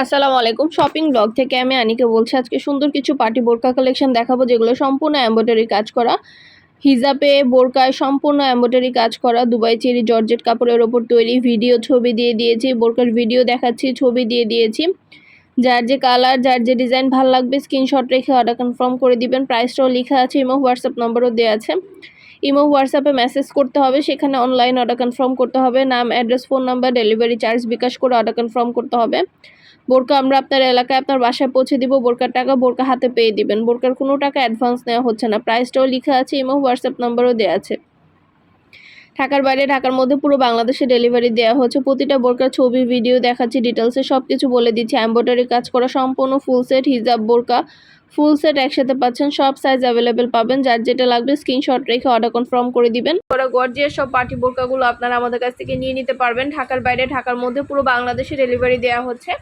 আসসালামু আলাইকুম। Shopping blog থেকে আমি আনিকে বলছি, আজকে সুন্দর কিছু পার্টি বোরকা কালেকশন দেখাবো, যেগুলো সম্পূর্ণ এম্ব্রয়ডারি কাজ করা। হিজাবে বোরকায় সম্পূর্ণ এম্ব্রয়ডারি কাজ করা, দুবাই চেরি জর্জেট কাপড়ের ওপর তৈরি ভিডিও ছবি দিয়ে দিয়েছি, বোরকার ভিডিও দেখাচ্ছি, ছবি দিয়ে দিয়েছি। যার যে কালার যার যে ডিজাইন ভালো লাগবে স্ক্রিনশট রেখে অর্ডার কনফার্ম করে দিবেন। প্রাইসটাও লেখা আছে ইমো হোয়াটসঅ্যাপ নম্বরও দেওয়া আছে। ইমো হোয়াটসঅ্যাপে মেসেজ করতে হবে, সেখানে অনলাইন অর্ডার কনফার্ম করতে হবে। নাম address phone number delivery charge bKash করে অর্ডার কনফার্ম করতে হবে। বোরকা আমরা আপনার এলাকায় আপনার বাসায় পৌঁছে দিব, বোরকার টাকা বোরকা হাতে পেয়ে দিবেন। বোরকার কোনো টাকা অ্যাডভান্স নেওয়া হচ্ছে না। প্রাইসটাও লেখা আছে ইমো হোয়াটসঅ্যাপ নাম্বারও দেওয়া আছে। ঢাকার বাইরে, ঢাকার মধ্যে পুরো বাংলাদেশে ডেলিভারি দেওয়া হচ্ছে। প্রতিটা বোরকার ছবি ভিডিও দেখাচ্ছি ডিটেলসে সব কিছু বলে দিচ্ছি। এম্ব্রয়ডারি কাজ করা সম্পূর্ণ ফুল সেট হিজাব বোরকা ফুল সেট একসাথে পাচ্ছেন। সব সাইজ অ্যাভেলেবেল পাবেন। যার যেটা লাগবে স্ক্রিনশট রেখে অর্ডার কনফার্ম করে দিবেন। ওরা গর্জিয়াস সব পার্টি বোরকাগুলো আপনারা আমাদের কাছ থেকে নিয়ে নিতে পারবেন। ঢাকার বাইরে, ঢাকার মধ্যে পুরো বাংলাদেশে ডেলিভারি দেওয়া হচ্ছে।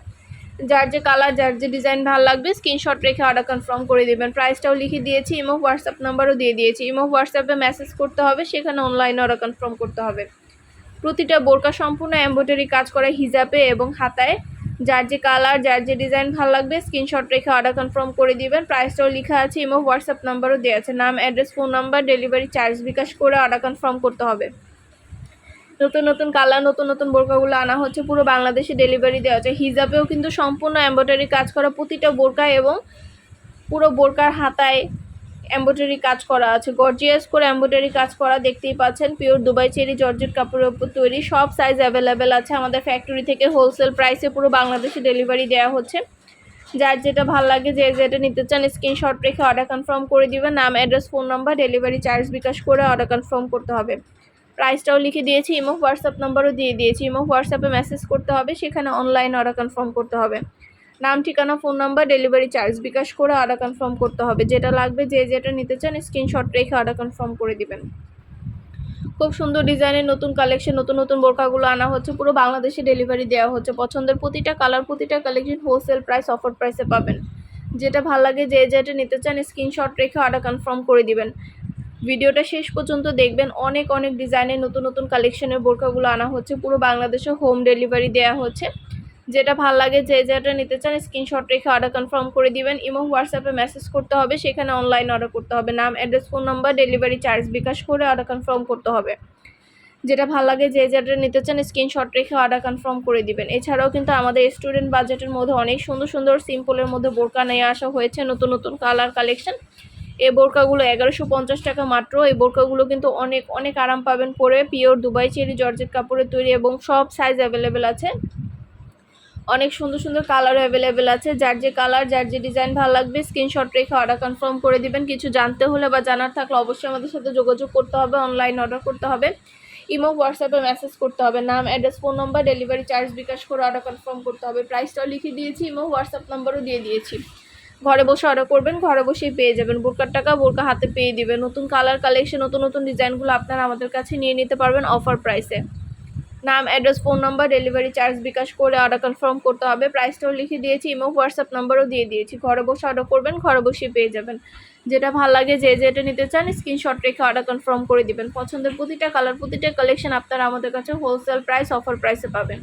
যার যে কালার যার যে ডিজাইন ভালো লাগবে স্ক্রিনশট রেখে অর্ডার কনফার্ম করে দিবেন। প্রাইসটাও লিখে দিয়েছি ইমো হোয়াটসঅ্যাপ নাম্বারও দিয়ে দিয়েছি। ইমো হোয়াটসঅ্যাপে মেসেজ করতে হবে, সেখানে অনলাইনে অর্ডার কনফার্ম করতে হবে। প্রতিটা বোরকা সম্পূর্ণ এম্ব্রয়ডারি কাজ করা হিজাবে এবং হাতায়। যার যে কালার যার যে ডিজাইন ভালো লাগবে স্ক্রিনশট রেখে অর্ডার কনফার্ম করে দিবেন। প্রাইসটাও লেখা আছে ইমো হোয়াটসঅ্যাপ নাম্বারও দেওয়া আছে। নাম address phone number delivery charge bKash করে অর্ডার কনফার্ম করতে হবে। নতুন নতুন কালার, নতুন নতুন বোরকাগুলো আনা হচ্ছে, পুরো বাংলাদেশে ডেলিভারি দেওয়া হচ্ছে। হিজাবেও কিন্তু সম্পূর্ণ এম্ব্রয়ডারি কাজ করা, প্রতিটা বোরকা এবং পুরো বোরকার হাতায় এম্ব্রয়ডারি কাজ করা আছে। গর্জিয়াস করে এম্ব্রয়ডারি কাজ করা দেখতেই পাচ্ছেন পিওর দুবাই চেরি জর্জেট কাপড়ের উপর তৈরি, সব সাইজ অ্যাভেলেবেল আছে আমাদের ফ্যাক্টরি থেকে। হোলসেল প্রাইসে পুরো বাংলাদেশে ডেলিভারি দেওয়া হচ্ছে। যার যেটা ভালো লাগে, যে যেটা নিতে চান স্ক্রিনশট রেখে অর্ডার কনফার্ম করে দিবেন। নাম address phone number delivery charge bKash করে অর্ডার কনফার্ম করতে হবে। প্রাইসটাও লিখে দিয়েছি ইমো হোয়াটসঅ্যাপ নাম্বারও দিয়ে দিয়েছি। ইমো হোয়াটসঅ্যাপে মেসেজ করতে হবে, সেখানে অনলাইন অর্ডার কনফার্ম করতে হবে। নাম, ঠিকানা phone number delivery charge bKash করে অর্ডার কনফার্ম করতে হবে। যেটা লাগবে, যে যেটা নিতে চান স্ক্রিনশট রেখে অর্ডার কনফার্ম করে দিবেন। খুব সুন্দর ডিজাইনের নতুন কালেকশন নতুন নতুন বোরকাগুলো আনা হচ্ছে। পুরো বাংলাদেশে ডেলিভারি দেওয়া হচ্ছে। পছন্দের প্রতিটা কালার প্রতিটা কালেকশন হোলসেল প্রাইস অফার প্রাইসে পাবেন। যেটা ভালো লাগে, যে যেটা নিতে চান স্ক্রিনশট রেখে অর্ডার কনফার্ম করে দিবেন। ভিডিওটা শেষ পর্যন্ত দেখবেন। অনেক অনেক ডিজাইনের নতুন নতুন কালেকশনের বোরকাগুলো আনা হচ্ছে। পুরো বাংলাদেশে হোম ডেলিভারি দেওয়া হচ্ছে। যেটা ভালো লাগে, যে যেটা নিতে চান স্ক্রিনশট রেখে অর্ডার কনফার্ম করে দিবেন। এবং হোয়াটসঅ্যাপে মেসেজ করতে হবে, সেখানে অনলাইন অর্ডার করতে হবে। নাম address phone number delivery charge bKash করে অর্ডার কনফার্ম করতে হবে। যেটা ভালো লাগে, যে যেটা নিতে চান স্ক্রিনশট রেখে অর্ডার কনফার্ম করে দিবেন। এছাড়াও কিন্তু আমাদের স্টুডেন্ট বাজেটের মধ্যে অনেক সুন্দর সুন্দর সিম্পলের মধ্যে বোরকা নিয়ে আসা হয়েছে। নতুন নতুন কালার কালেকশন এই বোরকাগুলো এগারোশো পঞ্চাশ টাকা মাত্র। এই বোরকাগুলো কিন্তু অনেক অনেক আরাম পাবেন পরে। পিওর দুবাই চেরি, জর্জেট কাপড়ের তৈরি এবং সব সাইজ অ্যাভেলেবেল আছে। অনেক সুন্দর সুন্দর কালারও অ্যাভেলেবেল আছে। যার যে কালার যার যে ডিজাইন ভালো লাগবে স্ক্রিনশট রেখে অর্ডার কনফার্ম করে দিবেন। কিছু জানতে হলে বা জানার থাকলে অবশ্যই আমাদের সাথে যোগাযোগ করতে হবে অনলাইন অর্ডার করতে হবে। ইমো হোয়াটসঅ্যাপে মেসেজ করতে হবে। নাম address phone number delivery charge bKash করে অর্ডার কনফার্ম করতে হবে। প্রাইসটাও লিখে দিয়েছি, ইমো হোয়াটসঅ্যাপ নাম্বারও দিয়ে দিয়েছি। ঘরে বসে অর্ডার করবেন, ঘরে বসেই পেয়ে যাবেন। বোরকার টাকা বোরকা হাতে পেয়ে দিবেন। নতুন কালার কালেকশন নতুন নতুন ডিজাইনগুলো আপনারা আমাদের কাছে নিয়ে নিতে পারবেন অফার প্রাইসে নাম address phone number delivery charge bKash করে অর্ডার কনফার্ম করতে হবে। প্রাইসটাও লিখে দিয়েছি ইমো হোয়াটসঅ্যাপ নাম্বারও দিয়ে দিয়েছি। ঘরে বসে অর্ডার করবেন, ঘরে বসেই পেয়ে যাবেন। যেটা ভালো লাগে, যে যেটা নিতে চান স্ক্রিনশট রেখে অর্ডার কনফার্ম করে দিবেন। পছন্দের প্রতিটা কালার প্রতিটা কালেকশন আপনারা আমাদের কাছে হোলসেল প্রাইস অফার প্রাইসে পাবেন।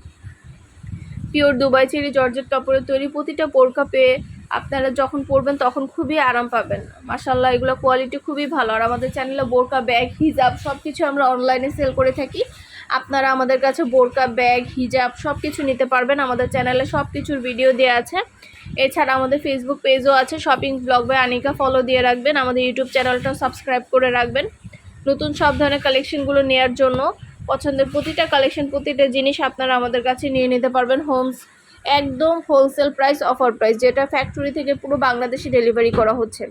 পিওর দুবাই চেরি জর্জেট কাপড়ের তৈরি প্রতিটা পোরকা পেয়ে আপনারা যখন পরবেন তখন খুবই আরাম পাবেন। মাসাল্লাহ এগুলো কোয়ালিটি খুবই ভালো। আর আমাদের চ্যানেলে বোরকা ব্যাগ হিজাব সব কিছু আমরা অনলাইনে সেল করে থাকি। আপনারা আমাদের কাছে বোরকা ব্যাগ হিজাব সব কিছু নিতে পারবেন। আমাদের চ্যানেলে সব কিছুর ভিডিও দেওয়া আছে। এছাড়া আমাদের ফেসবুক পেজও আছে। Shopping blog by Anika follow দিয়ে রাখবেন। আমাদের ইউটিউব চ্যানেলটাও সাবস্ক্রাইব করে রাখবেন। নতুন সব ধরনের কালেকশনগুলো নেওয়ার জন্য পছন্দের প্রতিটা কালেকশন প্রতিটা জিনিস আপনারা আমাদের কাছে নিয়ে নিতে পারবেন। হোমস একদম হোলসেল প্রাইস অফার প্রাইস যেটা ফ্যাক্টরি থেকে পুরো বাংলাদেশে ডেলিভারি করা হচ্ছে।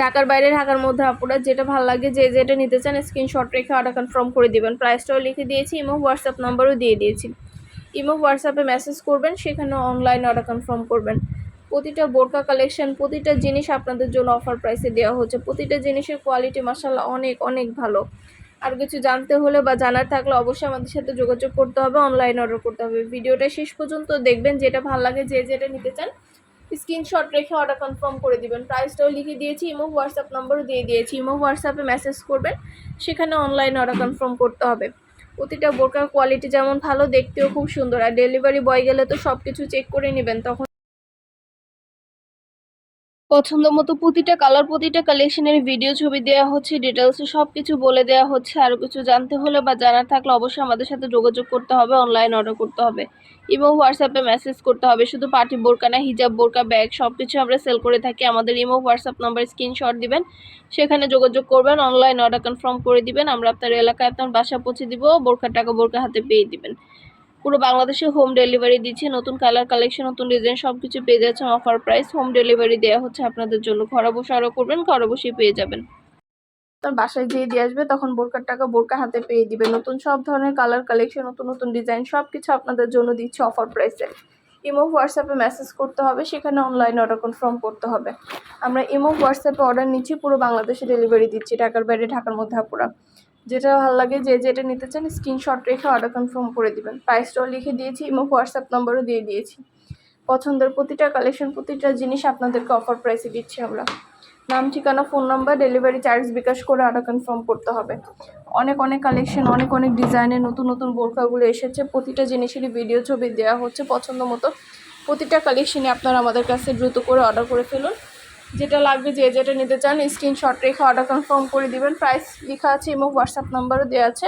ঢাকার বাইরে, ঢাকার মধ্যে আপনারা যেটা ভালো লাগে, যে যেটা নিতে চান স্ক্রিনশট রেখে অর্ডার কনফার্ম করে দিবেন। প্রাইসটাও লিখে দিয়েছি ইমো হোয়াটসঅ্যাপ নাম্বারও দিয়ে দিয়েছি। ইমো হোয়াটসঅ্যাপে মেসেজ করবেন, সেখানে অনলাইন অর্ডার কনফার্ম করবেন। প্রতিটা বোরকা কালেকশন প্রতিটা জিনিস আপনাদের জন্য অফার প্রাইসে দেওয়া হচ্ছে। প্রতিটা জিনিসের কোয়ালিটি মাসাল্লাহ অনেক অনেক ভালো। আর কিছু জানতে হলে বা জানার থাকলে অবশ্যই আমাদের সাথে যোগাযোগ করতে হবে অনলাইন অর্ডার করতে হবে। ভিডিওটা শেষ পর্যন্ত দেখবেন, যেটা ভালো লাগে, যে যেটা নিতে চান স্ক্রিনশট রেখে অর্ডার কনফার্ম করে দিবেন। প্রাইসটাও লিখে দিয়েছি ইমো হোয়াটসঅ্যাপ নম্বরও দিয়ে দিয়েছি। ইমো হোয়াটসঅ্যাপে মেসেজ করবেন, সেখানে অনলাইন অর্ডার কনফার্ম করতে হবে। প্রতিটা বোরকার কোয়ালিটি যেমন ভালো, দেখতেও খুব সুন্দর। আর ডেলিভারি বয় গেলে তো সব কিছু চেক করে নেবেন, তখন পছন্দ মতো প্রতিটা কালার প্রতিটা কালেকশনের ভিডিও ছবি দেওয়া হচ্ছে ডিটেলসে সব কিছু বলে দেওয়া হচ্ছে। আরও কিছু জানতে হলে বা জানার থাকলে অবশ্যই আমাদের সাথে যোগাযোগ করতে হবে অনলাইন অর্ডার করতে হবে। এবং হোয়াটসঅ্যাপে মেসেজ করতে হবে, শুধু পার্টি বোরকা না হিজাব বোরকা ব্যাগ সব কিছু আমরা সেল করে থাকি। আমাদের ইমো হোয়াটসঅ্যাপ নাম্বার স্ক্রিনশট দিবেন, সেখানে যোগাযোগ করবেন অনলাইন অর্ডার কনফার্ম করে দিবেন। আমরা আপনার এলাকায় আপনার বাসা পৌঁছে দিব বোরকার টাকা বোরকা হাতে পেয়ে দিবেন। পুরো বাংলাদেশে হোম ডেলিভারি দিচ্ছি, নতুন কালার কালেকশন নতুন ডিজাইন সব কিছু পেয়ে যাচ্ছেন অফার প্রাইস হোম ডেলিভারি দেওয়া হচ্ছে আপনাদের জন্য। ঘরে বসে আরও করবেন, ঘরে বসেই পেয়ে যাবেন। তার বাসায় যেয়ে দিয়ে আসবে, তখন বোরকার টাকা বোরকা হাতে পেয়ে দিবে। নতুন সব ধরনের কালার কালেকশন নতুন নতুন ডিজাইন সব কিছু আপনাদের জন্য দিচ্ছে অফার প্রাইসে ইমো হোয়াটসঅ্যাপে মেসেজ করতে হবে, সেখানে অনলাইন অর্ডার কনফার্ম করতে হবে। আমরা ইমো হোয়াটসঅ্যাপে অর্ডার নিচ্ছি, পুরো বাংলাদেশে ডেলিভারি দিচ্ছি, ঢাকার বাইরে, ঢাকার মধ্যে আপুরা। যেটা ভালো লাগে যে যেটা নিতে চান স্ক্রিনশট রেখে অর্ডার কনফার্ম করে দিবেন। প্রাইসটাও লিখে দিয়েছি এবং হোয়াটসঅ্যাপ নম্বরও দিয়ে দিয়েছি। পছন্দের প্রতিটা কালেকশন প্রতিটা জিনিস আপনাদেরকে অফার প্রাইসে দিচ্ছি আমরা। নাম, ঠিকানা phone number delivery charge bKash করে অর্ডার কনফার্ম করতে হবে। অনেক অনেক কালেকশন অনেক অনেক ডিজাইনের নতুন নতুন বোরকাগুলো এসেছে। প্রতিটা জিনিসেরই ভিডিও ছবি দেওয়া হচ্ছে পছন্দ মতো। প্রতিটা কালেকশনই আপনারা আমাদের কাছে দ্রুত করে অর্ডার করে ফেলুন। যেটা লাগবে যে যেটা নিতে চান স্ক্রিনশট রেখে অর্ডার কনফার্ম করে দিবেন। প্রাইস লেখা আছে এবং হোয়াটসঅ্যাপ নাম্বারও দেওয়া আছে।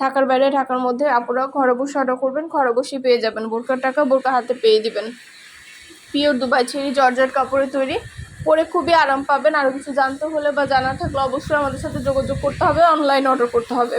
ঢাকার বাইরে, ঢাকার মধ্যে আপনারা ঘরে বসে অর্ডার করবেন, ঘরে বসেই পেয়ে যাবেন। বোরকার টাকা বোরকা হাতে পেয়ে দিবেন। পিওর দুবাই ছেড়ি জর্জেট কাপড়ে তৈরি। পরে খুবই আরাম পাবেন। আরও কিছু জানতে হলে বা জানার থাকলে অবশ্যই আমাদের সাথে যোগাযোগ করতে হবে অনলাইন অর্ডার করতে হবে।